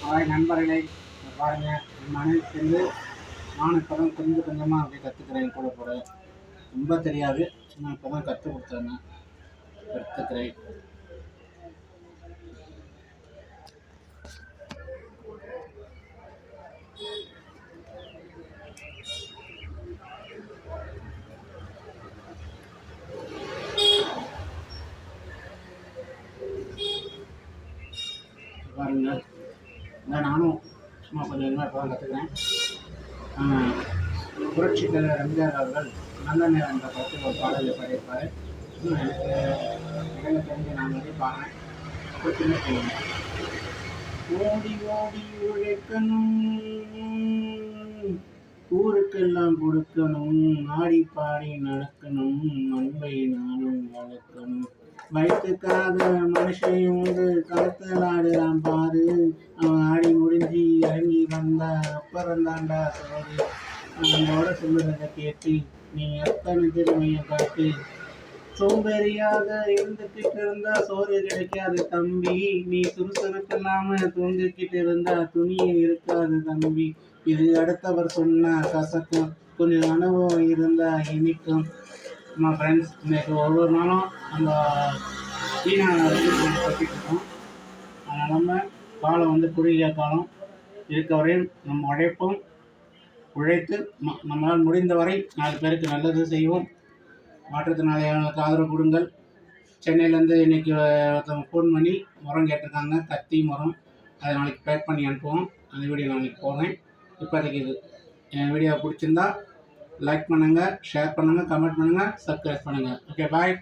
Hi நண்பர்களே பாருங்கள் பாருங்க என் மனைவி சேர்ந்து நானும் இப்போ தான் கொஞ்சம் கொஞ்சமாக அப்படியே கற்றுக்கிறேன் கூட போட ரொம்ப தெரியாது நான் இப்போ தான் கற்றுக் கொடுத்தேன் கற்றுக்கிறேன் பாருங்க. அதான் நானும் சும்மா கொஞ்சம் கொஞ்சமாக இப்போ தான் கற்றுக்கிறேன் புரட்சி தலைவர் எம்ஜிஆர் அவர்கள் நல்ல நேரம் என்ற படத்தில் ஒரு பாடலை பாடியிருப்பார். எனக்கு எனக்கு தெரிஞ்சு நான் வந்து பாடுறேன். ஓடி ஓடி உழைக்கணும். ஊருக்கெல்லாம் கொடுக்கணும். ஆடி பாடி நடக்கணும். அன்பை நானும் வளர்க்கணும். வயசுக்காக மனுஷன் வந்து களத்தில் ஆடுறான் பாரு. அவன் ஆடி முடிஞ்சு இறங்கி வந்தா அப்புறம் தாண்டா சோறு. அவனோட சொல்லுறதை கேட்டு நீ எத்தனை திறமையை காட்டு சோம்பேறியாக இருந்துகிட்டு இருந்தா சோறு கிடைக்காது தம்பி. நீ சுறுசுறுப்பு தூங்கிக்கிட்டு இருந்தா துணியே இருக்காது தம்பி. இது அடுத்தவர் சொன்னா கசக்கும். கொஞ்சம் அனுபவம் இருந்தா இனிக்கும். நம்ம ஃப்ரெண்ட்ஸ் இன்னைக்கு ஒவ்வொரு நாளும் அந்த சீனா கட்டிட்டு இருக்கோம். அதனால் நம்ம காலம் வந்து குறுகிய காலம் இருக்க வரையும் நம்ம உழைப்போம். உழைத்து ம- நம்மளால் முடிந்தவரை நாலு பேருக்கு நல்லது செய்வோம். மாற்றுத்திறனாளிகளுக்கு ஆதரவு கொடுங்கள். சென்னையிலேருந்து இன்னைக்கு ஒருத்தவங்க ஃபோன் பண்ணி முரம் கேட்டிருக்காங்க. கத்தி முரம். அதை நாளைக்கு பேக் பண்ணி அனுப்புவோம். அந்த வீடியோ நாளைக்கு போகிறேன் இப்போதைக்கு இது. என் வீடியோ பிடிச்சிருந்தா லைக் பண்ணுங்கள் ஷேர் பண்ணுங்கள் கமெண்ட் பண்ணுங்கள் சப்ஸ்கிரைப் பண்ணுங்கள் ஓகே பாய்